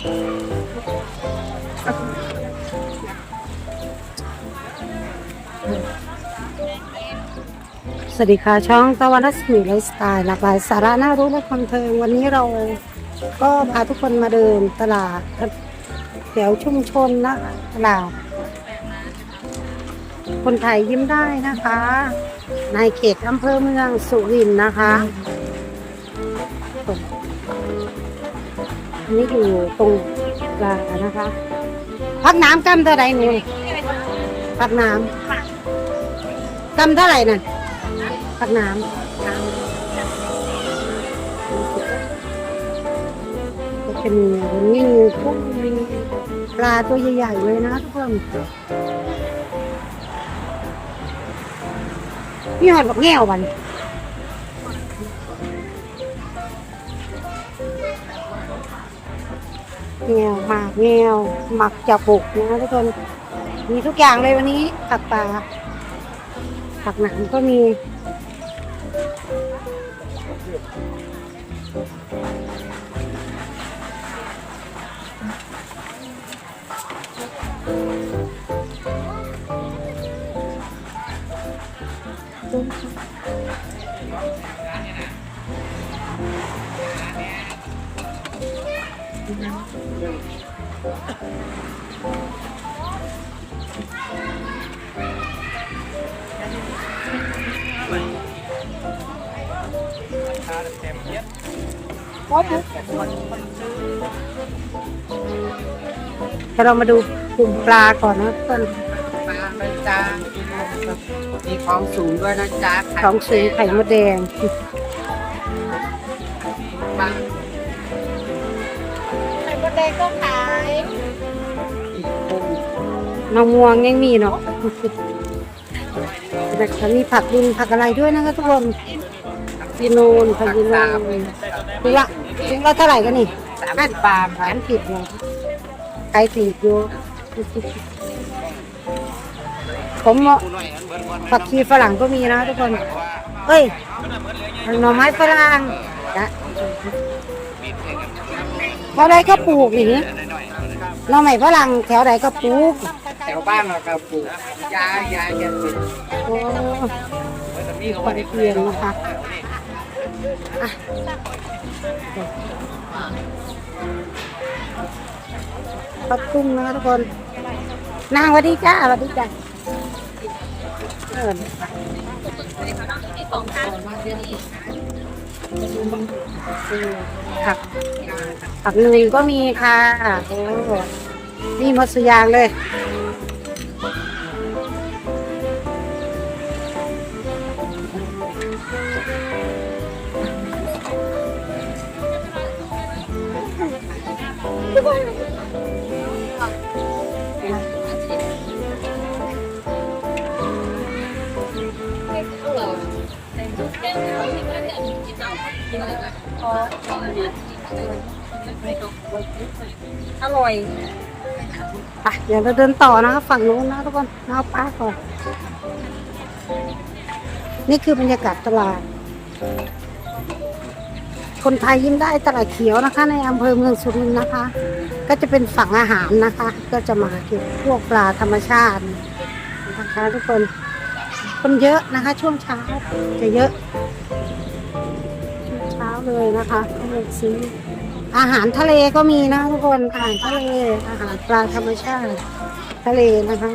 สวัสดีค่ะ ช่องตะวันรัศมีไลฟ์สไตล์หลากหลายสาระน่ารู้และความเทิงวันนี้เราก็พาทุกคนมาเดินตลาดแถวชุมชนนะตลาดคนไทยยิ้มได้นะคะ ในเขตอำเภอเมืองสุรินทร์นะคะ อันนี้อยู่ตรงกลางนะคะ พักน้ำกำเท่าไหร่หนูพักน้ำกำเท่าไหร่นั่นพักน้ำก็จะมีนี่พวกมีปลาตัวใหญ่ๆเลยนะทุกคนนี่หอดบอกแง่ววัน แง่วหมากแง่วหมักจับบุกนะทุกคนมีทุกอย่างเลยวันนี้ผักปลาผักหนังก็มี เดี๋ยวเรามาดูกลุ่มปลาก่อนนะต้นปลาเป็นจ้ามีของสูงด้วยนะจ๊ะของสีไข่มดแดง นน้องม่วงยังมีเนาะแต่ก็มีผักดินผักอะไรด้วยนะคะทุกคนพีโนนผักยีโนนถุงละถุงละเท่าไหร่กันนี่สามสิบบาทคสารับมสิบเลยไก่ติดอยู่ผมเอาผักชีฝรั่งก็มีนะทุกคน เอ้ยหน่อไม้ฝรั่งนะแถวใดก็ปลูกอย่างนี้ห น่อไม้ฝรั่งแถวใดก็ปลูกแถวบ้านเราก็ปลูกยายายจะติดโอ้คนเพียนนะคะอะปักตุ้งนะคะทุกคน นางสวัสดีจ้าสวัสดีจ้าเออ ผักผักหนึ่งก็มีค่ะโอ้นี่หมดสุดอยางเลย อร่อยไปเดี๋ยวเราเดินต่อนะคะฝั่งนู้นนะทุกคนเอาป้าก่อน นี่คือบรรยากาศตลาด คนไทยยิ้มได้ตลาดเขียวนะคะ ในอำเภอเมืองสุรินทร์นะคะ ก็จะเป็นฝั่งอาหารนะคะ ก็จะมาเก็บพวกปลาธรรมชาตินะคะทุกคน คนเยอะนะคะ ช่วงเช้าจะเยอะ เลยนะคะเขาเลยซื้ออาหารทะเลก็มีนะทุกคนอาหารทะเลอาหารปลาธรรมชาติ ทะเลนะคะ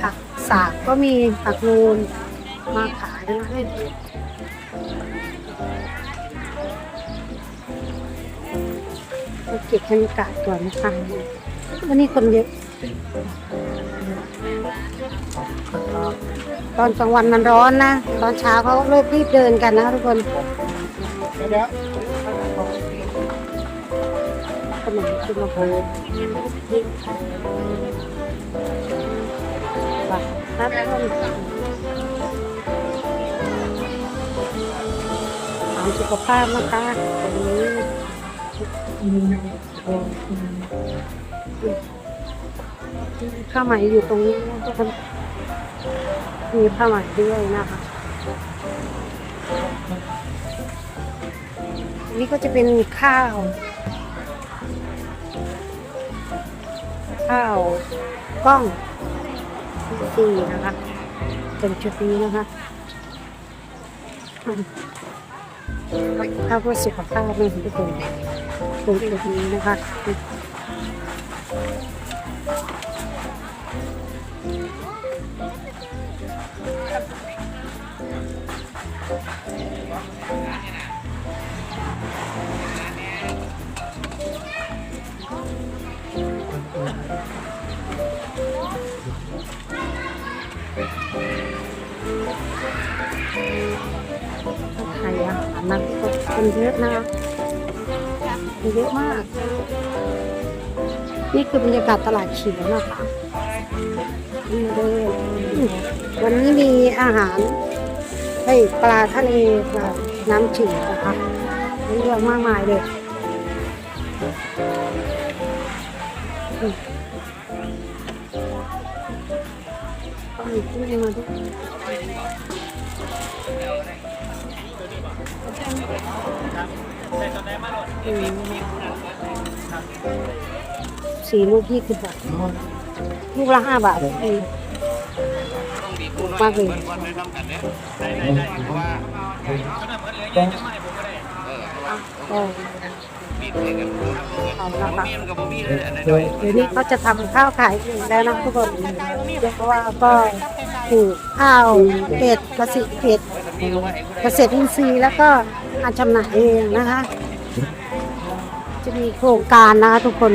ผักสากก็มีผักนูนมาขายนะคะมาเก็บบรรยากาศก่อนนะคะวันนี้คนเยอะตอนกลางวันมันร้อนนะ ตอนเช้าเขาเริ่มรีบเดินกันนะทุกคน ขนมขึ้นมาโพดครับถามสุขภาพนะคะตรงนี้ผ้าไหมอยู่ตรงนี้นะทุกคนมีผ้าไหมด้วยนะคะอั นี่ก็จะเป็นข้าว ข้าวกล้องสี่นะคะเป็นจุดนี้นะคะข้าวเพื่อสุขภาพเลยทุกคนตรงจุดนี้นะคะ คนเยอะนะคะคนเยอะมาก นี่คือบรรยากาศตลาดเขียวนะคะนี่เลยวันนี้มีอาหารให้ปลาทะเลกับน้ำจืดนะคะเยอะมากมายเลยอืมองมีที่มาด้วย สี่ลูกยี่สิบบาทลูกละห้าบาทเองถูกมากเลยก็เอาละค่ะเดี๋ยวนี้เขาจะทำข้าวขายเองแล้วนะทุกคนเพราะว่าก็ปลูกข้าวเป็ดเกษตรเป็ด เกษตรอินทรีย์แล้วก็อาจำหน่ายเองนะคะ จะมีโครงการนะคะทุกคน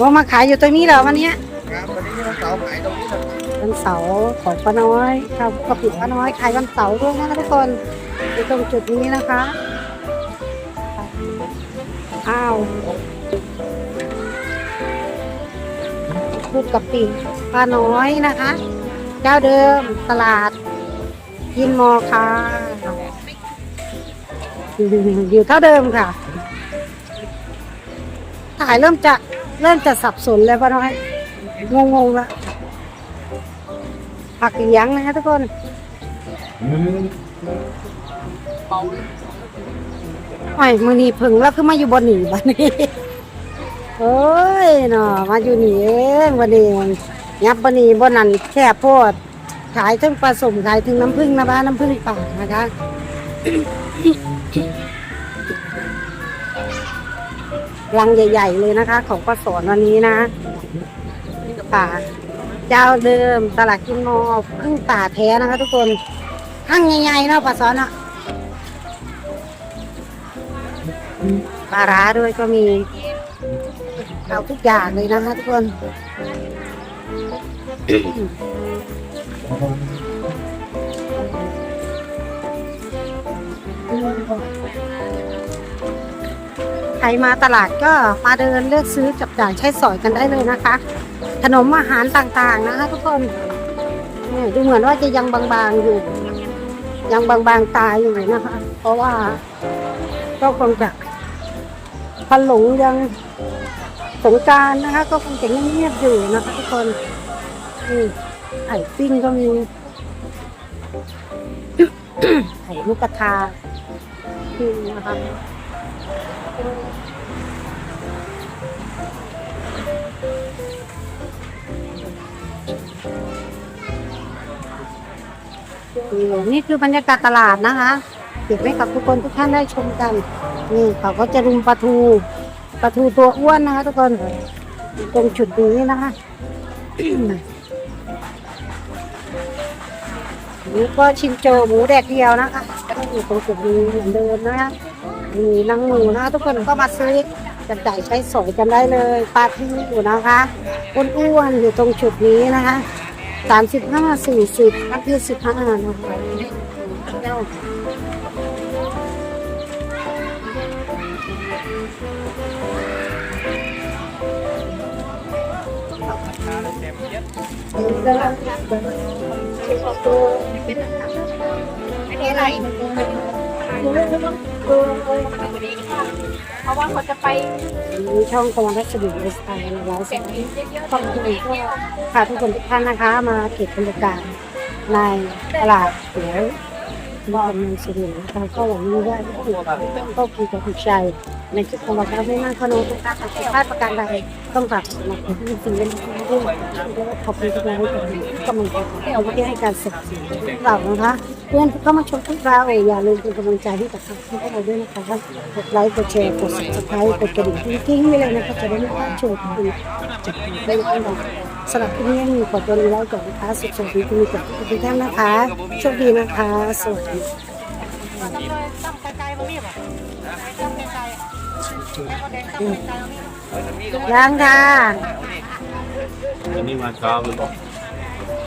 ว่ามาขายอยู่ตรงนี้เหรอวันเนี้ยครับวันนี้วันเสาร์ขายตรงนี้นะวันเสาร์ของป้าน้อยข้าวกะปิป้าน้อยขายวันเสาร์ด้วยนะคะทุกคนอยู่ตรงจุดนี้นะคะอ้าว พูดกะปิป้าน้อยนะคะเจ้าเดิมตลาดยินมอค่ะอยู่เท่าเดิมค่ะ ถ่ายเริ่มจะเริ่มจะสับสนแล้วป้าน้อยงงๆละผักเลียงนะคะทุกคนโอ้ยมือนีผึ่งแล้วคือมาอยู่บนหนีบันนี้โอ้ย เนาะมาอยู่นี่เองวันนี้ยับบนนี้บนนั้นแค่โพดขายทั้งปลาสมขายถึงน้ำผึ้งนะบ้านน้ำผึ้งป่านะคะรังใหญ่ ๆ เลยนะคะ ของปสอนวันนี้นะป่าเจ้าเดิมตลาดกินมอพึ่งป่าแท้นะคะ ทุกคนห้างใหญ่ๆเนาะปลาซ้อนอะปลาร้าด้วยก็มี เอาทุกอย่างเลยนะคะทุกคนใครมาตลาดก็มาเดินเลือกซื้อจับจ่ายใช้สอยกันได้เลยนะคะ ขนมอาหารต่างๆนะคะทุกคนนี่ดูเหมือนว่าจะยังบางๆอยู่ ยังบางๆตายอยู่นะคะ เพราะว่าก็คงจะพันหลงยัง สงการนะคะ ก็คงจะเงียบๆอยู่นะคะทุกคนนี่ไข่ปิ้งก็มีไข่ลูกกระทาปิ้งนะคะนี่คือบรรยากาศตลาดนะคะเก็บไว้กับทุกคนทุกท่านได้ชมกัน นี่เขาก็จะรุมปลาทู ปลาทูตัวอ้วนนะคะทุกคนตรงจุดนี้นะคะนี่ก็ชินโจหมูแดดเดียวนะคะก็อยู่ตรงจุดนี้เหมือนเดิมนะคะมีนางหมูนะคะทุกคนก็มาซื้อจับจ่ายใช้สอยกันได้เลยปลาที่อยู่นะคะอ้วนๆอยู่ตรงจุดนี้นะคะสามสิบห้าสี่สิบนักที่สิบห้านะคะ อันนี้อะไรเพราะว่าเขาจะไปช่องกำลังรัศมีสไตล์ในร้านเซ็ตเยอะขอบคุณก็พาทุกคนทุกท่านนะคะ มาเก็บบรรยากาศในตลาดเขียวที่กำลังสุรินทร์ก็หวังว่าทุกคนก็กินกับถูกใจในชุดของเราไม่นั่งขนมทุกท่านผิดพลาดประการใด ต้องกลับมาขอบคุณสิ่งเล่นที่ด้ขอบคุณทุกท่านที่กำลังใจเอาที่ให้การสนับสนุนเรานะคะเพื่อนที่เข้ามาชมพวกเราอย่าลืมเป็นกำลังใจให้กับพวกเราด้วยนะคะกดไลค์กดแชร์กด subscribe กดกระดิ่งกิ้งไว้เลยนะคะจะได้ไม่พลาดชมคุณจากได้ที่เราดสำหรับที่นี่มีขอตัวนี้ไว้ก่อนนะคะสุขสันต์ที่มีกับทุกท่านนะคะโชคดีนะคะ สวัสดีตั้งไกลๆมาเรียบอะตั้ง ค่ะ อันนี้มาเช้าเลยบอก